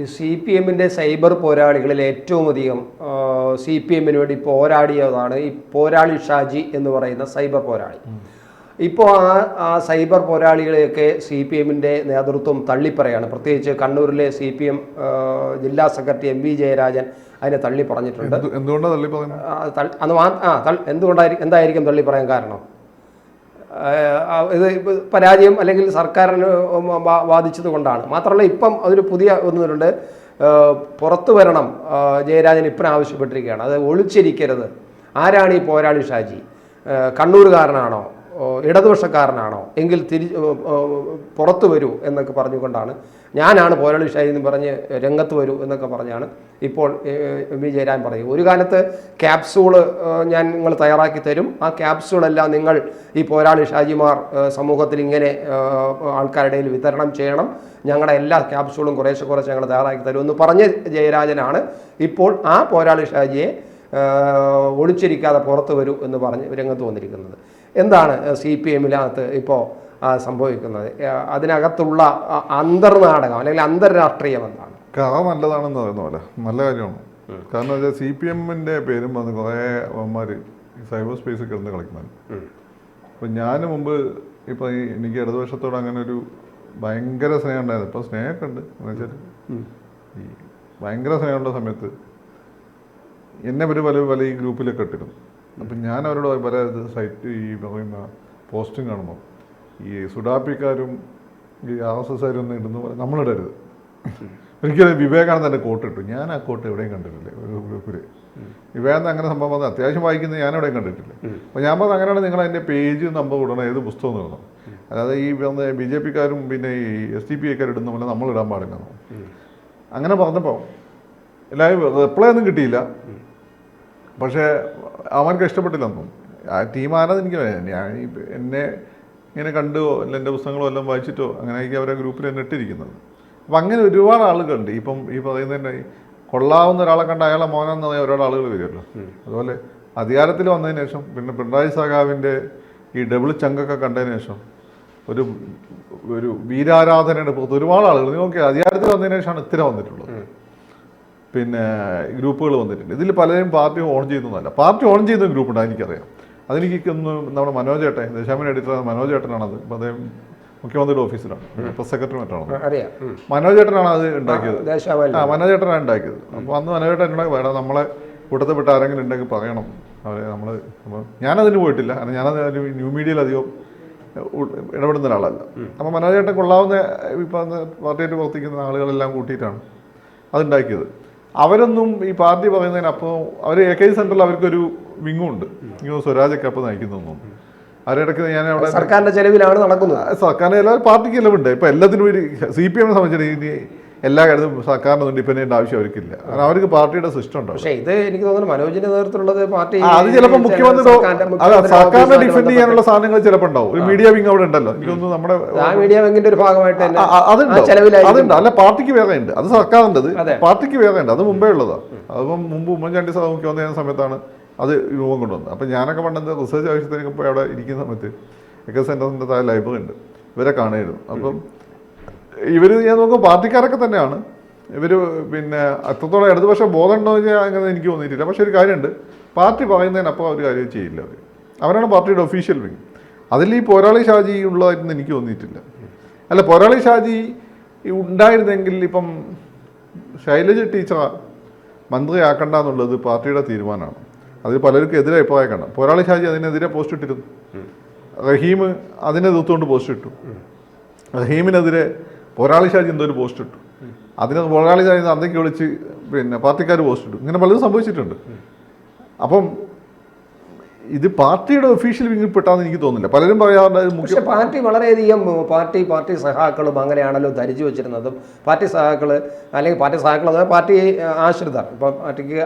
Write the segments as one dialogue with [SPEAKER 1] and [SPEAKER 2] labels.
[SPEAKER 1] ഈ C P എമ്മിന്റെ cyber പോരാളികളിൽ ഏറ്റവും അധികം സി പി എമ്മിന് വേണ്ടി പോരാടിയതാണ് ഈ പോരാളി ഷാജി എന്ന് പറയുന്ന സൈബർ പോരാളി. ഇപ്പോൾ ആ ആ സൈബർ പോരാളികളെയൊക്കെ സി പി എമ്മിന്റെ നേതൃത്വം തള്ളിപ്പറയാണ്. പ്രത്യേകിച്ച് കണ്ണൂരിലെ സി പി എം ജില്ലാ സെക്രട്ടറി എം വി ജയരാജൻ അതിനെ തള്ളി പറഞ്ഞിട്ടുണ്ട്
[SPEAKER 2] എന്തുകൊണ്ടാണ് എന്തുകൊണ്ടാ തള്ളി പറയുന്നത്
[SPEAKER 1] ആ, എന്തുകൊണ്ടായിരിക്കും എന്തായിരിക്കും തള്ളി പറയാൻ കാരണം? ഇത് പരാജയം അല്ലെങ്കിൽ സർക്കാരിന് വാദിച്ചത് കൊണ്ടാണ്. മാത്രമല്ല ഇപ്പം അതൊരു പുതിയ ഒന്നുണ്ട് പുറത്തു വരണം ജയരാജൻ ഇപ്പം ആവശ്യപ്പെട്ടിരിക്കുകയാണ്. അത് ഒളിച്ചിരിക്കരുത്. ആരാണ് ഈ പോരാളി ഷാജി? കണ്ണൂരുകാരനാണോ? ഇടതുപക്ഷക്കാരനാണോ? എങ്കിൽ തിരി പുറത്തു വരൂ എന്നൊക്കെ പറഞ്ഞുകൊണ്ടാണ്. ഞാനാണ് പോരാളി ഷാജി എന്ന് പറഞ്ഞ് രംഗത്ത് വരൂ എന്നൊക്കെ പറഞ്ഞാണ് ഇപ്പോൾ എം വി ജയരാജൻ പറയും ഒരു കാലത്ത് ക്യാപ്സൂൾ ഞാൻ നിങ്ങൾ തയ്യാറാക്കി തരും. ആ ക്യാപ്സൂളെല്ലാം നിങ്ങൾ ഈ പോരാളി ഷാജിമാർ സമൂഹത്തിൽ ഇങ്ങനെ ആൾക്കാരുടെ വിതരണം ചെയ്യണം. ഞങ്ങളുടെ എല്ലാ ക്യാപ്സൂളും കുറേശ്ശെ കുറച്ച് ഞങ്ങൾ തയ്യാറാക്കി തരും എന്ന് പറഞ്ഞ ജയരാജനാണ്. ഇപ്പോൾ ആ പോരാളി ഷാജിയെ ഒളിച്ചിരിക്കാതെ പുറത്തു വരൂ എന്ന് പറഞ്ഞ് രംഗത്ത് വന്നിരിക്കുന്നത്. എന്താണ് സി പി എമ്മിനകത്ത് ഇപ്പോൾ സംഭവിക്കുന്നത്? അതിനകത്തുള്ള അന്തർനാടകം അല്ലെങ്കിൽ അന്തർരാഷ്ട്രീയം എന്താണ്?
[SPEAKER 2] കഥ നല്ലതാണെന്ന് പറയുന്ന പോലെ നല്ല കാര്യമാണ്. കാരണം വെച്ചാൽ സി പി എമ്മിന്റെ പേരും വന്ന് കുറേ അവന്മാർ സൈബർ സ്പേസിൽ കിടന്ന് കളിക്കുന്നുണ്ട്. അപ്പം ഞാൻ മുമ്പ് ഇപ്പം എനിക്ക് ഇടതുപക്ഷത്തോട് അങ്ങനെ ഒരു ഭയങ്കര സ്നേഹം ഉണ്ടായിരുന്നു. ഇപ്പം സ്നേഹമൊക്കെ ഉണ്ട് എന്ന് വെച്ചാൽ ഈ ഭയങ്കര സ്നേഹമുള്ള സമയത്ത് എന്നെ ഒരു പല പല ഈ ഗ്രൂപ്പിലൊക്കെ ഇട്ടിരുന്നു. അപ്പം ഞാൻ അവരോട് പല സൈറ്റ് ഈ പറയുന്ന പോസ്റ്റും കാണുമ്പോൾ ഈ സുഡാപ്പിക്കാരും ഈ ആർ എസ് എസ്കാരും ഒന്നും ഇടുന്ന നമ്മളിടരുത് ഒരിക്കലും വിവേകാനന്ദന്റെ കോട്ട് ഇട്ടു. ഞാൻ ആ കോട്ട് എവിടെയും കണ്ടിട്ടില്ല. ഒരു ഗ്രൂപ്പിൽ വിവേകാനന്ദ അങ്ങനെ സംഭവം വന്നത് അത്യാവശ്യം വായിക്കുന്നത് ഞാൻ എവിടെയും കണ്ടിട്ടില്ല. അപ്പോൾ ഞാൻ പറഞ്ഞത് അങ്ങനെയാണ് നിങ്ങൾ അതിന്റെ പേജ് നമ്പർ ഇടണം ഏത് പുസ്തകം ഇടണം. അതായത് ഈ ബി ജെ പിക്കാരും പിന്നെ ഈ എസ് ഡി പി ഐക്കാർ ഇടുന്ന പോലെ നമ്മൾ ഇടാൻ പാടില്ല അങ്ങനെ പറഞ്ഞപ്പോൾ എല്ലാവരും റിപ്ലൈ ഒന്നും കിട്ടിയില്ല. പക്ഷേ അവർക്ക് ഇഷ്ടപ്പെട്ടില്ലെന്നും. ആ ടീം ആരാന്ന് എനിക്ക് ഞാൻ എന്നെ ഇങ്ങനെ കണ്ടോ അല്ല എന്റെ പുസ്തകങ്ങളോ എല്ലാം വായിച്ചിട്ടോ അങ്ങനെയൊക്കെ അവരെ ഗ്രൂപ്പിൽ എന്നെ ഇട്ടിരിക്കുന്നത്. അപ്പം അങ്ങനെ ഒരുപാട് ആളുകളുണ്ട്. ഇപ്പം ഈ പറയുന്നത് തന്നെ കൊള്ളാവുന്ന ഒരാളെ കണ്ട അയാളെ മോനെന്ന് പറയാൻ ഒരുപാട് ആളുകൾ വരുമല്ലോ. അതുപോലെ അധികാരത്തിൽ വന്നതിന് ശേഷം പിന്നെ പിണറായി സഖാവിന്റെ ഈ ഡബിൾ ചങ്കൊക്കെ കണ്ടതിന് ശേഷം ഒരു ഒരു വീരാരാധനയുടെ പുറത്ത് ഒരുപാട് ആളുകൾ. നോക്കി അധികാരത്തിൽ വന്നതിന് ശേഷമാണ് ഇത്തരം വന്നിട്ടുള്ളത്. പിന്നെ ഗ്രൂപ്പുകൾ വന്നിട്ടുണ്ട്. ഇതിൽ പലരും പാർട്ടി ഓൺ ചെയ്യുന്നതല്ല പാർട്ടി ഓൺ ചെയ്യുന്ന ഗ്രൂപ്പ് ഉണ്ട് എനിക്കറിയാം. അതെനിക്ക് ഒന്ന് നമ്മുടെ മനോജ് ഏട്ടൻ ദശാമൻ എഡിറ്റർ മനോജ് ഏട്ടനാണത്. അപ്പോൾ അദ്ദേഹം മുഖ്യമന്ത്രിയുടെ ഓഫീസിലാണ് പ്രസ് സെക്രട്ടറി മറ്റാണ്
[SPEAKER 1] മനോജേട്ടനാണ്
[SPEAKER 2] മനോജ് ഏട്ടനാണ് അത് ഉണ്ടാക്കിയത്. ആ മനോജ് ഏട്ടനാണ് ഉണ്ടാക്കിയത്. അപ്പോൾ അന്ന് മനോജ് ഏട്ടൻ എന്നോട് വേണം നമ്മളെ കൂട്ടത്തിൽ പെട്ട ആരെങ്കിലും ഉണ്ടെങ്കിൽ പറയണം. അവരെ നമ്മൾ ഞാനതിന് പോയിട്ടില്ല. കാരണം ഞാനത് ന്യൂ മീഡിയയിൽ അധികം ഉ- ഇടപെടുന്ന ഒരാളല്ല. അപ്പോൾ മനോജ് ഏട്ടൻ കൊള്ളാവുന്ന ഇപ്പം പാർട്ടിയായിട്ട് പ്രവർത്തിക്കുന്ന ആളുകളെല്ലാം കൂട്ടിയിട്ടാണ് അതുണ്ടാക്കിയത്. അവരൊന്നും ഈ പാർട്ടി പറയുന്നതിനപ്പുറം അവർ എ കെ സെന്ററിൽ അവർക്കൊരു വിങ്ങും ഉണ്ട് ഇങ്ങനെ സ്വരാജൊക്കെ അപ്പം നയിക്കുന്നു അവരിടയ്ക്ക് ഞാൻ അവിടെ
[SPEAKER 1] സർക്കാരിന്റെ ചെലവിലാണ് നടക്കുന്നത്.
[SPEAKER 2] സർക്കാരിന്റെ എല്ലാ പാർട്ടിക്ക് ചിലവുണ്ട്. ഇപ്പൊ എല്ലാത്തിനും ഒരു സി പി എമ്മിനെ സംബന്ധിച്ചിട്ട് ഇനി എല്ലാ കാര്യത്തിലും സർക്കാരിനൊന്നും ഡിപ്പെൻഡ് ചെയ്യേണ്ട ആവശ്യം അവർക്കില്ല. കാരണം അവർക്ക് പാർട്ടിയുടെ സിസ്റ്റം ഉണ്ടാവും
[SPEAKER 1] പക്ഷേ ഇത് എനിക്ക് തോന്നുന്നു മനോജിന്റെ നേതൃത്വത്തിലുള്ളത് പാർട്ടി
[SPEAKER 2] അത് ചിലപ്പോൾ മുഖ്യമന്ത്രി സർക്കാരിനെ ഡിഫെൻഡ് ചെയ്യാനുള്ള സാധനങ്ങൾ ചിലപ്പോൾ ഉണ്ടാവും. ഒരു മീഡിയ വിങ് അവിടെ ഉണ്ടല്ലോ. എനിക്കൊന്നും നമ്മുടെ
[SPEAKER 1] മീഡിയ വിങ്ങിന്റെ ഒരു ഭാഗമായിട്ട്
[SPEAKER 2] അതുണ്ട്. അതുണ്ട്? അല്ല പാർട്ടിക്ക് വേറെ ഉണ്ട്. അത്
[SPEAKER 1] സർക്കാരിന്റെത്.
[SPEAKER 2] പാർട്ടിക്ക് വേറെ ഉണ്ട്. അത് മുമ്പേ ഉള്ളതാണ് അതിപ്പം മുമ്പ് ഉമ്മൻചാണ്ടി സാർ മുഖ്യമന്ത്രി ചെയ്യുന്ന സമയത്താണ് അത് രൂപം കൊണ്ടുവന്നത്. അപ്പം ഞാനൊക്കെ പണ്ട് റിസർച്ച് ആവശ്യത്തിനൊക്കെ പോയി അവിടെ ഇരിക്കുന്ന സമയത്ത് എക്കെ സെന്ററിന്റെ താഴെ ലൈബ്രറി ഉണ്ട്. ഇവരെ കാണുമായിരുന്നു. അപ്പം ഇവർ ഞാൻ നോക്കുമ്പോൾ പാർട്ടിക്കാരൊക്കെ തന്നെയാണ്. ഇവർ പിന്നെ അത്രത്തോളം ഇടതുപക്ഷ ബോധം ഉണ്ടോ എന്ന് ചോദിച്ചാൽ അങ്ങനെ എനിക്ക് തോന്നിയിട്ടില്ല. പക്ഷേ ഒരു കാര്യമുണ്ട്. പാർട്ടി പറയുന്നതിനപ്പുറം അവർ കാര്യം ചെയ്യില്ല അവർ അവരാണ് പാർട്ടിയുടെ ഒഫീഷ്യൽ വിങ് അതിൽ ഈ പോരാളി ഷാജി ഉള്ളതായിട്ടൊന്നും എനിക്ക് തോന്നിയിട്ടില്ല. അല്ല പോരാളി ഷാജി ഉണ്ടായിരുന്നെങ്കിൽ ഇപ്പം ശൈലജ ടീച്ചർ മന്ത്രിയാക്കണ്ട എന്നുള്ളത് പാർട്ടിയുടെ തീരുമാനമാണ്. അതിൽ പലർക്കും എതിരെ അഭിപ്രായം കാണാം പോരാളി ഷാജി അതിനെതിരെ പോസ്റ്റ് ഇട്ടിരുന്നു. റഹീം അതിനെ എതിർത്തുകൊണ്ട് പോസ്റ്റ് ഇട്ടു. റഹീമിനെതിരെ പോരാളി ഷാജി എന്തോ ഒരു പോസ്റ്റ് ഇട്ടു. അതിന് പോരാളി ഷാജി അന്തയ്ക്ക് വിളിച്ച് പിന്നെ പാർട്ടിക്കാർ പോസ്റ്റ് ഇട്ടു. ഇങ്ങനെ പലതും സംഭവിച്ചിട്ടുണ്ട്. അപ്പം ഇത് പാർട്ടിയുടെ ഒഫീഷ്യൽ വിങ്ങിൽ പെട്ടാന്ന് എനിക്ക് തോന്നുന്നില്ല. പലരും പറയാറുണ്ട് മുഖ്യ
[SPEAKER 1] പാർട്ടി വളരെയധികം പാർട്ടി പാർട്ടി സഹാക്കളും അങ്ങനെയാണല്ലോ ധരിച്ചു വെച്ചിരുന്നതും. പാർട്ടി സഹാക്കൾ അല്ലെങ്കിൽ പാർട്ടി സഹാക്കൾ അതായത് പാർട്ടി ആശ്രിതർ. ഇപ്പം പാർട്ടിക്ക്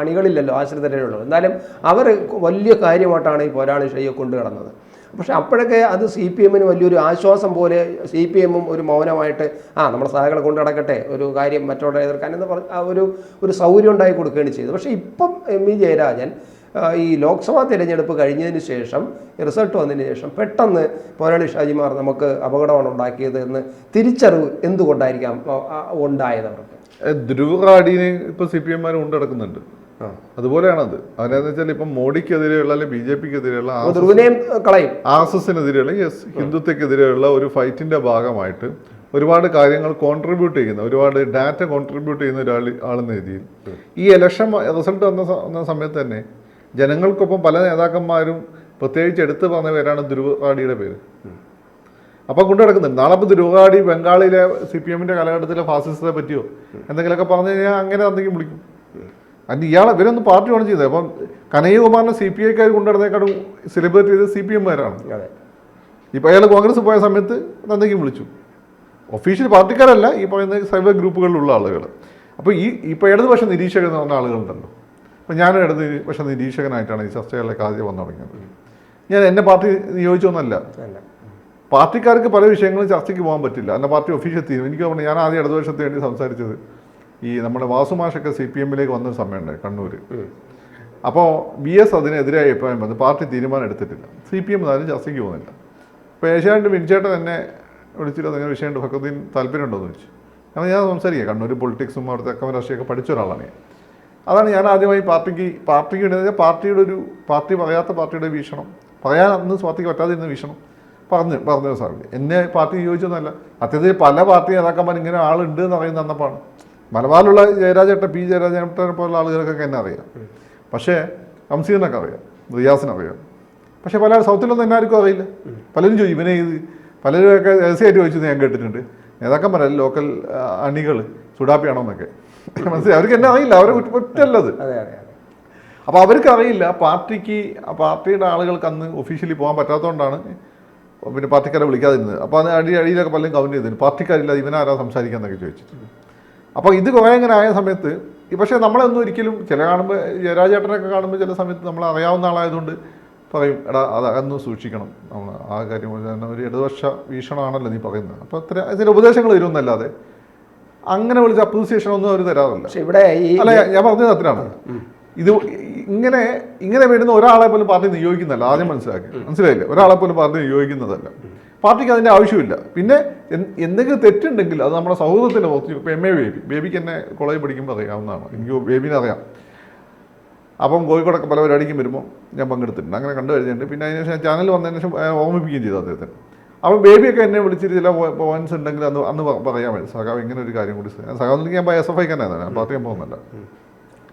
[SPEAKER 1] അണികളില്ലല്ലോ ആശ്രിതരേ ഉള്ളൂ. എന്നാലും അവർ വലിയ കാര്യമായിട്ടാണ് ഈ പോരാളി ഷയ്യെ കൊണ്ടു കിടന്നത് പക്ഷെ അപ്പോഴൊക്കെ അത് സി പി എമ്മിന് വലിയൊരു ആശ്വാസം പോലെ സി പി എമ്മും ഒരു മൗനമായിട്ട് ആ നമ്മുടെ സഹാക്കളെ കൊണ്ടു നടക്കട്ടെ ഒരു കാര്യം മറ്റുള്ള എതിർക്കാൻ എന്ന് പറഞ്ഞ ഒരു ഒരു സൗകര്യം ഉണ്ടായി കൊടുക്കുകയാണ് ചെയ്തത് പക്ഷേ ഇപ്പം എം വി ജയരാജൻ ഈ ലോക്സഭാ തിരഞ്ഞെടുപ്പ് കഴിഞ്ഞതിന് ശേഷം റിസൾട്ട് വന്നതിന് ശേഷം പെട്ടെന്ന് പോരാളി ഷാജിമാർ നമുക്ക് അപകടമാണ് ഉണ്ടാക്കിയത് എന്ന് തിരിച്ചറിവ് എന്തുകൊണ്ടായിരിക്കാം ഉണ്ടായത് അവർക്ക്
[SPEAKER 2] ധ്രുവറാടിനെ ഇപ്പൊ സി പി എംമാർ കൊണ്ടുനടക്കുന്നുണ്ട്
[SPEAKER 1] ആ.
[SPEAKER 2] അതുപോലെയാണത്. അതിനെന്ന് വെച്ചാൽ ഇപ്പം മോഡിക്കെതിരെയുള്ള അല്ലെങ്കിൽ ബി ജെ പിക്കെതിരെയുള്ള ആർ എസ് എസിനെതിരെയുള്ള യെസ് ഹിന്ദുത്വക്കെതിരെയുള്ള ഒരു ഫൈറ്റിന്റെ ഭാഗമായിട്ട് ഒരുപാട് കാര്യങ്ങൾ കോൺട്രിബ്യൂട്ട് ചെയ്യുന്ന ഒരുപാട് ഡാറ്റ കോൺട്രിബ്യൂട്ട് ചെയ്യുന്ന ഒരാൾ ആളെന്ന രീതിയിൽ. ഈ ഇലക്ഷൻ റിസൾട്ട് വന്ന വന്ന സമയത്ത് തന്നെ ജനങ്ങൾക്കൊപ്പം പല നേതാക്കന്മാരും പ്രത്യേകിച്ച് എടുത്തു പറഞ്ഞ പേരാണ് പേര്. അപ്പം കൊണ്ടു നടക്കുന്നുണ്ട്. നാളെ ഇപ്പോൾ ദുരുവാടി ബംഗാളിലെ സി പി എമ്മിന്റെ കാലഘട്ടത്തിലെ ഫാസിസത്തെ പറ്റിയോ എന്തെങ്കിലുമൊക്കെ പറഞ്ഞു കഴിഞ്ഞാൽ അങ്ങനെ എന്തെങ്കിലും വിളിക്കും. അതിന് ഇയാളെ ഇവരൊന്നും പാർട്ടിയാണ് ചെയ്തത്. അപ്പം കനയ്യകുമാറിനെ സി പി ഐക്കാർ കൊണ്ടുവരുന്നേക്കാളും സെലിബ്രേറ്റ് ചെയ്തത് സി പി എമ്മാരാണ് ഇപ്പം അയാൾ കോൺഗ്രസ് പോയ സമയത്ത് എന്തെങ്കിലും വിളിച്ചു. ഒഫീഷ്യൽ പാർട്ടിക്കാരല്ല ഈ പറയുന്ന സൈബർ ഗ്രൂപ്പുകളിലുള്ള ആളുകൾ അപ്പോൾ ഈ ഇപ്പോൾ ഇടതുപക്ഷ നിരീക്ഷകൻ എന്ന് പറഞ്ഞ ആളുകളുണ്ടല്ലോ. അപ്പോൾ ഞാനും ഇടതുപക്ഷ നിരീക്ഷകനായിട്ടാണ് ഈ ചർച്ചകളിലേക്ക് ആദ്യം വന്നു തുടങ്ങിയത്. ഞാൻ എന്നെ പാർട്ടി നിയോഗിച്ചൊന്നല്ല പാർട്ടിക്കാർക്ക് പല വിഷയങ്ങളും ചർച്ചയ്ക്ക് പോകാൻ പറ്റില്ല. എന്റെ പാർട്ടി ഒഫീഷ്യൽ തീരും എനിക്ക് തോന്നുന്നു ഞാൻ ആദ്യം ഇടതുപക്ഷത്തിന് വേണ്ടി സംസാരിച്ചത് ഈ നമ്മുടെ വാസുമാഷൊക്കെ സി പി എമ്മിലേക്ക് വന്നൊരു സമയമുണ്ടായി കണ്ണൂർ അപ്പോൾ ബി എസ് അതിനെതിരായ അഭിപ്രായം വന്നു പാർട്ടി തീരുമാനം എടുത്തിട്ടില്ല. സി പി എം അതിന് ചർച്ചയ്ക്ക് പോകുന്നില്ല. അപ്പോൾ ഏഷ്യാനെറ്റ് വിൻചേട്ടൻ തന്നെ വിളിച്ചിട്ട് അങ്ങനെ വിഷയമുണ്ട് ഫക്കറുദ്ദീൻ താല്പര്യമുണ്ടോ എന്ന് ചോദിച്ചു. അപ്പോൾ ഞാൻ സംസാരിക്കാം കണ്ണൂർ പൊളിറ്റിക്സും അവിടുത്തെ അക്കമ രാഷ്ട്രീയമൊക്കെ പഠിച്ച ഒരാളാണ് ഞാൻ. അതാണ് ഞാൻ ആദ്യമായി പാർട്ടിക്ക് പാർട്ടിക്ക് വേണ്ടി പാർട്ടിയുടെ ഒരു പാർട്ടി പറയാത്ത പാർട്ടിയുടെ വീക്ഷണം പറയാൻ അന്ന് സ്വാർത്ഥിക്ക് പറ്റാതിരുന്ന വീക്ഷണം പറഞ്ഞു പറഞ്ഞു സാറിന് എന്നെ പാർട്ടി ചോദിച്ചൊന്നുമല്ല അത്യാവശ്യം പല പാർട്ടി നേതാക്കന്മാർ ഇങ്ങനെ ആളുണ്ട് എന്ന് പറയുന്ന അന്നപ്പാണ്. മലബാറിലുള്ള ജയരാജേട്ട പി ജയരാജേട്ടനെ പോലുള്ള ആളുകൾക്കൊക്കെ എന്നെ അറിയാം. പക്ഷേ അംസീദിനൊക്കെ അറിയാം റിയാസിനറിയാം പക്ഷേ പല സൗത്തിലൊന്നും എന്നെ ആർക്കും അറിയില്ല. പലരും ചോദിച്ചു ഇവനെ ഇത് പലരും ഒക്കെ രഹസ്യമായിട്ട് ചോദിച്ചത് ഞാൻ കേട്ടിട്ടുണ്ട്. നേതാക്കന്മാരല്ല ലോക്കൽ അണികൾ സുഡാപ്പിയാണോ എന്നൊക്കെ. മനസ്സിലായി? അവർക്ക് എന്നെ അറിയില്ല അവരെ
[SPEAKER 1] ഒറ്റല്ലത്
[SPEAKER 2] അപ്പോൾ അവർക്ക് അറിയില്ല പാർട്ടിക്ക് ആ പാർട്ടിയുടെ ആളുകൾക്ക് അന്ന് ഒഫീഷ്യലി പോകാൻ പറ്റാത്തതുകൊണ്ടാണ് പിന്നെ പാർട്ടിക്കാരെ വിളിക്കാതിരുന്നത്. അപ്പോൾ അത് അടി അടിയിലൊക്കെ പലരും കൗണ്ട് ചെയ്തിരുന്നു. പാർട്ടിക്കാരില്ല ഇവനാരാ സംസാരിക്കാന്നൊക്കെ ചോദിച്ചിട്ട്. അപ്പോൾ ഇത് കുറേ ഇങ്ങനെ ആയ സമയത്ത് പക്ഷേ നമ്മളൊന്നും ഒരിക്കലും ചില കാണുമ്പോൾ ജയരാജേട്ടനൊക്കെ കാണുമ്പോൾ ചില സമയത്ത് നമ്മൾ അറിയാവുന്ന ആളായതുകൊണ്ട് പറയും എടാ അത് അതൊന്ന് സൂക്ഷിക്കണം. നമ്മൾ ആ കാര്യം ഒരു ഇടതുപക്ഷ വീക്ഷണമാണല്ലോ നീ പറയുന്നത്. അപ്പോൾ അത്ര ചില ഉപദേശങ്ങൾ തരുമെന്നല്ലാതെ അങ്ങനെ വിളിച്ച അപ്രീസിയേഷൻ ഒന്നും അവർ തരാറില്ല.
[SPEAKER 1] പക്ഷേ ഇവിടെ
[SPEAKER 2] അല്ല ഞാൻ പറഞ്ഞത് അത്രയാണ്. ഇത് ഇങ്ങനെ ഇങ്ങനെ വരുന്ന ഒരാളെ പോലും പാർട്ടി നിയോഗിക്കുന്നതല്ല ആദ്യം മനസ്സിലാക്കി. മനസ്സിലായില്ലേ? ഒരാളെ പോലും പാർട്ടി നിയോഗിക്കുന്നതല്ല. പാർട്ടിക്ക് അതിന്റെ ആവശ്യമില്ല. പിന്നെ എന്ത് എന്തെങ്കിലും തെറ്റുണ്ടെങ്കിൽ അത് നമ്മുടെ സൗഹൃദത്തിന്റെ പുറത്ത് ഇപ്പോൾ എം എ ബേബി. ബേബിക്ക് എന്നെ കോളേജ് പഠിക്കുമ്പോൾ അറിയാവുന്നതാണ്. എനിക്ക് ബേബിനെ അറിയാം. അപ്പം കോഴിക്കോടൊക്കെ പല പരിപാടിക്കും വരുമ്പോൾ ഞാൻ പങ്കെടുത്തിട്ടുണ്ട്. അങ്ങനെ കണ്ടു കഴിഞ്ഞിട്ടുണ്ട്. പിന്നെ അതിനുശേഷം ചാനൽ വന്നതിന് ശേഷം ഓർമ്മിപ്പിക്കുകയും ചെയ്തു അദ്ദേഹത്തിന് അപ്പം ബേബിയൊക്കെ എന്നെ വിളിച്ചിട്ട് ചില പോയിന്റ്സ് ഉണ്ടെങ്കിൽ അന്ന് അന്ന് പ- പറയാൻ പറ്റും. സഖാവ് ഇങ്ങനെ ഒരു കാര്യം കൂടി സഖാവ് ഞാൻ എസ് എഫ് ഐക്ക് തന്നെ ഞാൻ പാർട്ടി ഞാൻ പോകുന്നില്ല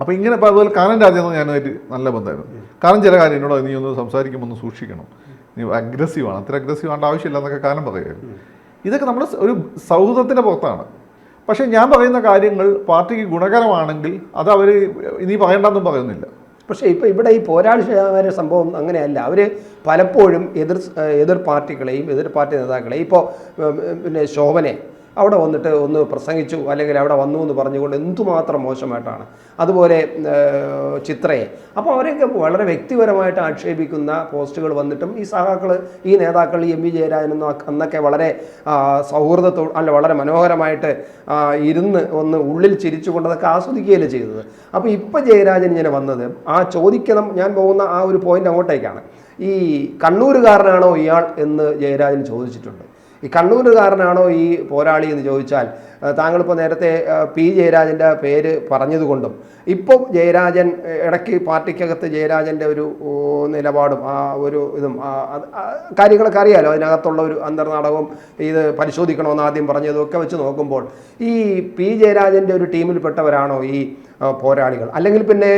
[SPEAKER 2] അപ്പോൾ ഇങ്ങനെ അതുപോലെ കാനൻ രാജ്യം ഞാനായിട്ട് നല്ല ബന്ധമായിരുന്നു. കാരണം ചില കാര്യം എന്നോട് നീ ഒന്ന് സംസാരിക്കുമ്പോൾ ഒന്ന് സൂക്ഷിക്കണം. നീ അഗ്രസീവാണ് അത്ര അഗ്രസീവ് ആവേണ്ട ആവശ്യമില്ല എന്നൊക്കെ കാലം പറയുമായിരുന്നു ഇതൊക്കെ നമ്മൾ ഒരു സൗഹൃദത്തിന്റെ പുറത്താണ്. പക്ഷേ ഞാൻ പറയുന്ന കാര്യങ്ങൾ പാർട്ടിക്ക് ഗുണകരമാണെങ്കിൽ അത് അവർ ഇനി പറയണ്ടെന്നും പറയുന്നില്ല.
[SPEAKER 1] പക്ഷേ ഇപ്പോൾ ഇവിടെ ഈ പോരാളി ശതമാന സംഭവം അങ്ങനെയല്ല. അവർ പലപ്പോഴും എതിർ എതിർ പാർട്ടികളെയും എതിർ പാർട്ടി നേതാക്കളെയും ഇപ്പോൾ പിന്നെ ശോഭനെ അവിടെ വന്നിട്ട് ഒന്ന് പ്രസംഗിച്ചു അല്ലെങ്കിൽ അവിടെ വന്നു എന്ന് പറഞ്ഞുകൊണ്ട് എന്തുമാത്രം മോശമായിട്ടാണ്. അതുപോലെ ചിത്രയെ. അപ്പോൾ അവരെയൊക്കെ വളരെ വ്യക്തിപരമായിട്ട് ആക്ഷേപിക്കുന്ന പോസ്റ്റുകൾ വന്നിട്ടും ഈ സഹാക്കൾ ഈ നേതാക്കൾ എം വി ജയരാജനൊന്നും അന്നൊക്കെ വളരെ സൗഹൃദത്തോ അല്ല വളരെ മനോഹരമായിട്ട് ഇരുന്ന് ഒന്ന് ഉള്ളിൽ ചിരിച്ചുകൊണ്ട് അതൊക്കെ ആസ്വദിക്കുകയല്ലേ ചെയ്തത്. അപ്പോൾ ഇപ്പോൾ ജയരാജൻ ഇങ്ങനെ വന്നത് ആ ചോദിക്കണം ഞാൻ പോകുന്ന ആ ഒരു പോയിന്റ് അങ്ങോട്ടേക്കാണ്. ഈ കണ്ണൂരുകാരനാണോ ഇയാൾ എന്ന് ജയരാജൻ ചോദിച്ചിട്ടുണ്ട്. ഈ കണ്ണൂരുകാരനാണോ ഈ പോരാളി എന്ന് ചോദിച്ചാൽ താങ്കളിപ്പോൾ നേരത്തെ പി ജയരാജന്റെ പേര് പറഞ്ഞതുകൊണ്ടും ഇപ്പോൾ ജയരാജൻ ഇടയ്ക്ക് പാർട്ടിക്കകത്ത് ജയരാജന്റെ ഒരു നിലപാടും ആ ഒരു ഇതും കാര്യങ്ങളൊക്കെ അറിയാലോ? അതിനകത്തുള്ള ഒരു അന്തർനാടകവും ഇത് പരിശോധിക്കണമെന്ന് ആദ്യം പറഞ്ഞതും ഒക്കെ വെച്ച് നോക്കുമ്പോൾ ഈ പി ജയരാജന്റെ ഒരു ടീമിൽപ്പെട്ടവരാണോ ഈ പോരാളികൾ? അല്ലെങ്കിൽ പിന്നെ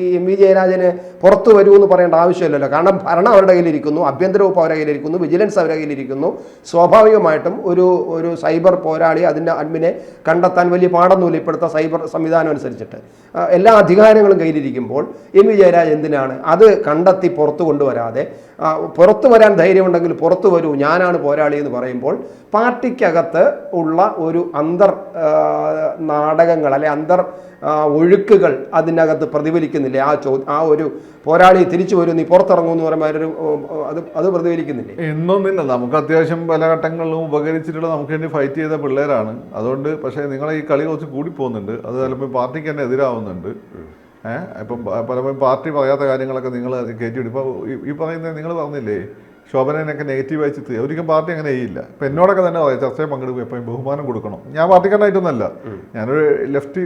[SPEAKER 1] ഈ എം വി ജയരാജന് പുറത്തു വരൂ എന്ന് പറയേണ്ട ആവശ്യമില്ലല്ലോ? കാരണം ഭരണം അവരുടെ കയ്യിലിരിക്കുന്നു ആഭ്യന്തര വകുപ്പ് അവരുടെ കയ്യിലിരിക്കുന്നു വിജിലൻസ് അവരുടെ കയ്യിലിരിക്കുന്നു. സ്വാഭാവികമായിട്ടും ഒരു ഒരു സൈബർ പോരാളി അതിന്റെ അഡ്മിനെ കണ്ടെത്താൻ വലിയ പാടൊന്നുമില്ല ഇപ്പോഴത്തെ സൈബർ സംവിധാനം അനുസരിച്ചിട്ട്. എല്ലാ അധികാരങ്ങളും കയ്യിലിരിക്കുമ്പോൾ എം വി ജയരാജ് എന്തിനാണ് അത് കണ്ടെത്തി പുറത്തു കൊണ്ടുവരാതെ പുറത്തു വരാൻ ധൈര്യമുണ്ടെങ്കിൽ പുറത്തു വരൂ ഞാനാണ് പോരാളി എന്ന് പറയുമ്പോൾ പാർട്ടിക്കകത്ത് ഉള്ള ഒരു അന്തർ നാടകങ്ങൾ അല്ലെ അന്തർ ഒഴുക്കുകൾ അതിനകത്ത് പ്രതിഫലിക്കുന്നില്ലേ? ആ ചോ ആ ഒരു പോരാളി തിരിച്ചു വരും നീ പുറത്തിറങ്ങും എന്ന് പറയുമ്പോൾ ഒരു അത് അത് പ്രതിഫലിക്കുന്നില്ലേ?
[SPEAKER 2] എന്നൊന്നില്ല നമുക്ക് അത്യാവശ്യം പല ഘട്ടങ്ങളിലും ഉപകരിച്ചിട്ടുള്ള നമുക്ക് വേണ്ടി ഫൈറ്റ് ചെയ്ത പിള്ളേരാണ്. അതുകൊണ്ട് പക്ഷേ നിങ്ങളെ ഈ കളി കുറച്ച് കൂടി പോകുന്നുണ്ട്. അത് ചിലപ്പോൾ പാർട്ടിക്ക് തന്നെ എതിരാവുന്നുണ്ട്. ഇപ്പം പലപ്പോഴും പാർട്ടി പറയാത്ത കാര്യങ്ങളൊക്കെ നിങ്ങൾ കയറ്റിവിടും ഇപ്പോൾ ഈ പറയുന്നത് നിങ്ങൾ പറഞ്ഞില്ലേ ശോഭനയൊക്കെ നെഗറ്റീവായി ചിത്രീ ഒരിക്കലും പാർട്ടി അങ്ങനെ ചെയ്യില്ല. ഇപ്പം എന്നോടൊക്കെ തന്നെ പറയാം ചർച്ചയിൽ പങ്കെടുക്കും എപ്പോഴും ബഹുമാനം കൊടുക്കണം. ഞാൻ പാർട്ടിക്കാരനായിട്ടൊന്നല്ല ഞാനൊരു ലെഫ്റ്റ്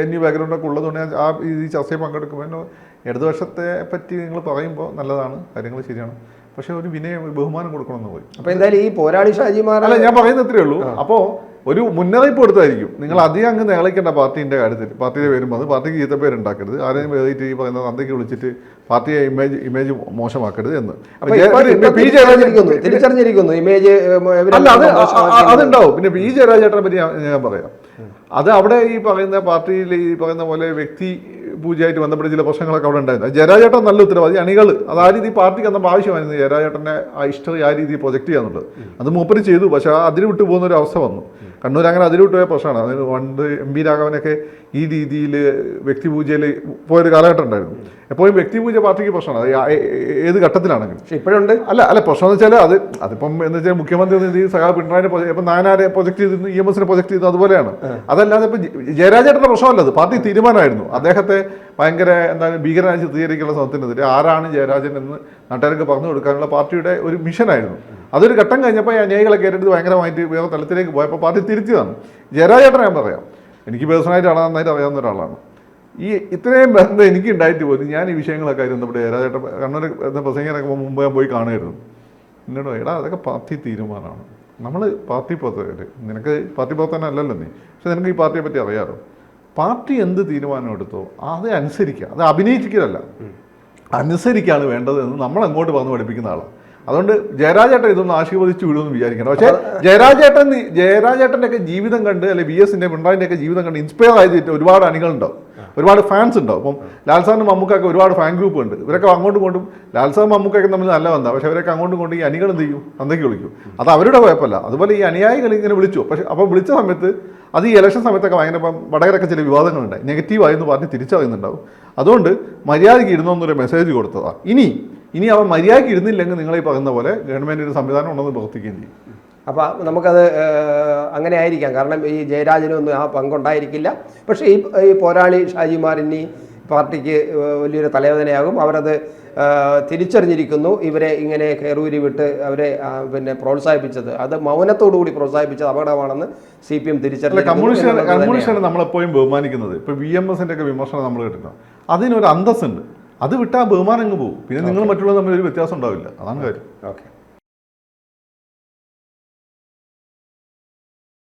[SPEAKER 2] എൻ യു ബാക്ക്ഗ്രൗണ്ടൊക്കെ ഉള്ളതുകൊണ്ട് ഞാൻ ആ ഈ ചർച്ചയിൽ പങ്കെടുക്കുമ്പോൾ എന്നോ ഇടതുപക്ഷത്തെ പറ്റി നിങ്ങൾ പറയുമ്പോൾ നല്ലതാണ് കാര്യങ്ങൾ ശരിയാണ്. പക്ഷേ ഒരു വിനയം ബഹുമാനം കൊടുക്കണം എന്ന് പോയി.
[SPEAKER 1] അപ്പോൾ എന്തായാലും ഈ പോരാളി ഷാജിമാർ
[SPEAKER 2] അല്ല ഞാൻ പറയുന്നത് ഇത്രയേ ഉള്ളൂ അപ്പോൾ ഒരു മുന്നറിയിപ്പ് കൊടുത്തായിരിക്കും. നിങ്ങൾ അധികം അങ്ങ് നേളിക്കേണ്ട പാർട്ടീന്റെ കാര്യത്തിൽ. പാർട്ടിയുടെ പേരും അത് പാർട്ടിക്ക് ചീത്ത പേര് ഉണ്ടാക്കരുത് ആരെയും വേദിയിട്ട് ഈ പറയുന്ന തന്തയ്ക്ക് വിളിച്ചിട്ട് പാർട്ടിയെ ഇമേജ് ഇമേജ് മോശമാക്കരുത് എന്ന്.
[SPEAKER 1] തിരിച്ചറിഞ്ഞിരിക്കുന്നു ഇമേജ്
[SPEAKER 2] അല്ല അത് അതുണ്ടാവും. പിന്നെ പി ജയരാജേട്ടനെ പറ്റി ഞാൻ പറയാം. അത് അവിടെ ഈ പറയുന്ന പാർട്ടിയിൽ ഈ പറയുന്ന പോലെ വ്യക്തി പൂജയായിട്ട് ബന്ധപ്പെട്ട ചില പ്രശ്നങ്ങളൊക്കെ അവിടെ ഉണ്ടായിരുന്നു. ജയരാജേട്ടൻ നല്ല ഉത്തരവാദി അണികൾ. അത് ആ രീതി പാർട്ടിക്ക് അന്നപ്പോൾ ആവശ്യമായിരുന്നു. ജയരാജേട്ടന്റെ ആ ഹിസ്റ്ററി ആ രീതിയിൽ പ്രൊജക്ട് ചെയ്യാന്നുള്ളത്. അത് മൂപ്പര് ചെയ്തു. പക്ഷേ അതിന് വിട്ടു പോകുന്ന ഒരു അവസ്ഥ വന്നു. കണ്ണൂർ അങ്ങനെ അതിലോട്ട് പോയ പ്രശ്നമാണ്. അതായത് പണ്ട് എം പി രാഘവനൊക്കെ ഈ രീതിയിൽ വ്യക്തിപൂജയിൽ പോയൊരു കാലഘട്ടം ഉണ്ടായിരുന്നു. എപ്പോഴും വ്യക്തിപൂജ പാർട്ടിക്ക് പ്രശ്നമാണ്. അത് ഏത് ഘട്ടത്തിലാണെങ്കിലും.
[SPEAKER 1] പക്ഷെ ഇപ്പോഴുണ്ട്.
[SPEAKER 2] അല്ല അല്ല പ്രശ്നം എന്ന് വെച്ചാൽ അത് അതിപ്പം എന്ന് വെച്ചാൽ മുഖ്യമന്ത്രി നിധി സഹാ പിണറായി ഇപ്പം നാനാരെ പ്രൊജക്ട് ചെയ്തിരുന്നു ഇ എം എസിനെ പ്രൊജക്ട് ചെയ്തു അതുപോലെയാണ് അതല്ലാതെ ഇപ്പം ജയരാജേട്ടന്റെ പ്രശ്നമല്ല അത്. പാർട്ടി തീരുമാനമായിരുന്നു. അദ്ദേഹത്തെ ഭയങ്കര എന്താണ് ഭീകരനായി ചിത്രീകരിക്കുന്ന ശ്രമത്തിനെതിരെ ആരാണ് ജയരാജൻ എന്ന് നാട്ടുകാർക്ക് പറഞ്ഞു കൊടുക്കാനുള്ള പാർട്ടിയുടെ ഒരു മിഷനായിരുന്നു. അതൊരു ഘട്ടം കഴിഞ്ഞപ്പോൾ ഈ അനുയായികളൊക്കെ ഏറ്റെടുത്ത് ഭയങ്കരമായിട്ട് വേറെ തലത്തിലേക്ക് പോയപ്പോൾ പാർട്ടി തിരുത്തിയതാണ് ജയരാജേട്ടനെ ഞാൻ പറയാം. എനിക്ക് പേഴ്സണലായിട്ട് ആണ് നന്നായിട്ട് അറിയാവുന്ന ഒരാളാണ്. ഈ ഇത്രയും ബന്ധം എനിക്ക് ഉണ്ടായിട്ട് പോലും ഞാൻ ഈ വിഷയങ്ങളൊക്കെ ആയിരുന്നു നമ്മുടെ രാജേട്ട കണ്ണൂർ പ്രസംഗിക്കാനൊക്കെ മുമ്പ് ഞാൻ പോയി കാണുമായിരുന്നു. എന്നോട് എടാ അതൊക്കെ പാർട്ടി തീരുമാനമാണ്. നമ്മൾ പാർട്ടി പ്രവർത്തകർ നിനക്ക് പാർട്ടി പ്രവർത്തനം അല്ലല്ലോ നീ. പക്ഷെ നിനക്ക് ഈ പാർട്ടിയെ പറ്റി അറിയാമോ പാർട്ടി എന്ത് തീരുമാനം എടുത്തോ അത് അനുസരിക്കുക. അത് അഭിനയിക്കലല്ല അനുസരിക്കുകയാണ് വേണ്ടത് എന്ന് നമ്മൾ അങ്ങോട്ട് വന്ന് പഠിപ്പിക്കുന്ന ആളാണ് അതുകൊണ്ട് ജയരാജേട്ടൻ ഇതൊന്നും ആശീർവദിച്ചു വിടുമെന്ന് വിചാരിക്കണം. പക്ഷേ ജയരാജേട്ടൻ ജയരാജേട്ടന്റെ ഒക്കെ ജീവിതം കണ്ട് അല്ലെ വി എസിന്റെ പിണറായിന്റെ ഒക്കെ ജീവിതം കണ്ട് ഇൻസ്പയർ ആയിട്ട് ഒരുപാട് അണികളുണ്ടാവും. ഒരുപാട് ഫാൻസ് ഉണ്ടാവും. അപ്പം ലാൽ സാറിനും മമ്മൂക്കൊക്കെ ഒരുപാട് ഫാൻ ഗ്രൂപ്പ് ഉണ്ട്. ഇവരൊക്കെ അങ്ങോട്ടും കൊണ്ടും ലാൽസാർ മമ്മൂക്കൊക്കെ തമ്മിൽ നല്ല ബന്ധമാണ് പക്ഷേ അവരൊക്കെ അങ്ങോട്ടും കൊണ്ട് ഈ അണികൾ എന്ത് ചെയ്യും? അന്തേക്ക് വിളിക്കും. അത് അവരുടെ കുഴപ്പമില്ല. അതുപോലെ ഈ അനുയായികൾ ഇങ്ങനെ വിളിച്ചു. പക്ഷേ അപ്പോൾ വിളിച്ച സമയത്ത് അത് ഈ ഇലക്ഷൻ സമയത്തൊക്കെ ഭയങ്കര വടകരൊക്കെ ചില വിവാദങ്ങളുണ്ടായി. നെഗറ്റീവായെന്ന് പറഞ്ഞ് തിരിച്ചറിയുന്നുണ്ടാവും. അതുകൊണ്ട് മര്യാദയ്ക്ക് ഇരുന്നൊന്നൊരു മെസ്സേജ് കൊടുത്തതാണ് ഇനി ഇനി അവ മര്യാദയ്ക്ക് ഇരുന്നില്ലെങ്കിൽ നിങ്ങൾ ഈ പറയുന്ന പോലെ ഗവൺമെന്റ് ഒരു സംവിധാനം ഉണ്ടെന്ന് പ്രവർത്തിക്കുകയും ചെയ്യും.
[SPEAKER 1] അപ്പോൾ നമുക്കത് അങ്ങനെ ആയിരിക്കാം. കാരണം ഈ ജയരാജനൊന്നും ആ പങ്കുണ്ടായിരിക്കില്ല പക്ഷേ ഈ ഈ പോരാളി ഷാജിമാർ ഇനി പാർട്ടിക്ക് വലിയൊരു തലവേദനയാകും. അവരത് തിരിച്ചറിഞ്ഞിരിക്കുന്നു. ഇവരെ ഇങ്ങനെ കയറൂരി വിട്ട് അവരെ പിന്നെ പ്രോത്സാഹിപ്പിച്ചത്. അത് മൗനത്തോടു കൂടി പ്രോത്സാഹിപ്പിച്ചത് അപകടമാണെന്ന് സി പി എം തിരിച്ചറിഞ്ഞു
[SPEAKER 2] കമ്മ്യൂണിസ്റ്റ്. കമ്മ്യൂണിസ്റ്റാണ് നമ്മളെപ്പോഴും ബഹുമാനിക്കുന്നത്. ഇപ്പൊ വി എം എസിന്റെ ഒക്കെ വിമർശനം നമ്മൾ കേട്ടിട്ടുണ്ട്. അതിനൊരു അന്തസ്സുണ്ട്. അത് വിട്ടാൽ ബഹുമാനം അങ്ങ് പോകും പിന്നെ നിങ്ങൾ മറ്റുള്ളവർ തമ്മിൽ ഒരു വ്യത്യാസം ഉണ്ടാവില്ല. അതാണ് കാര്യം.
[SPEAKER 1] ഓക്കെ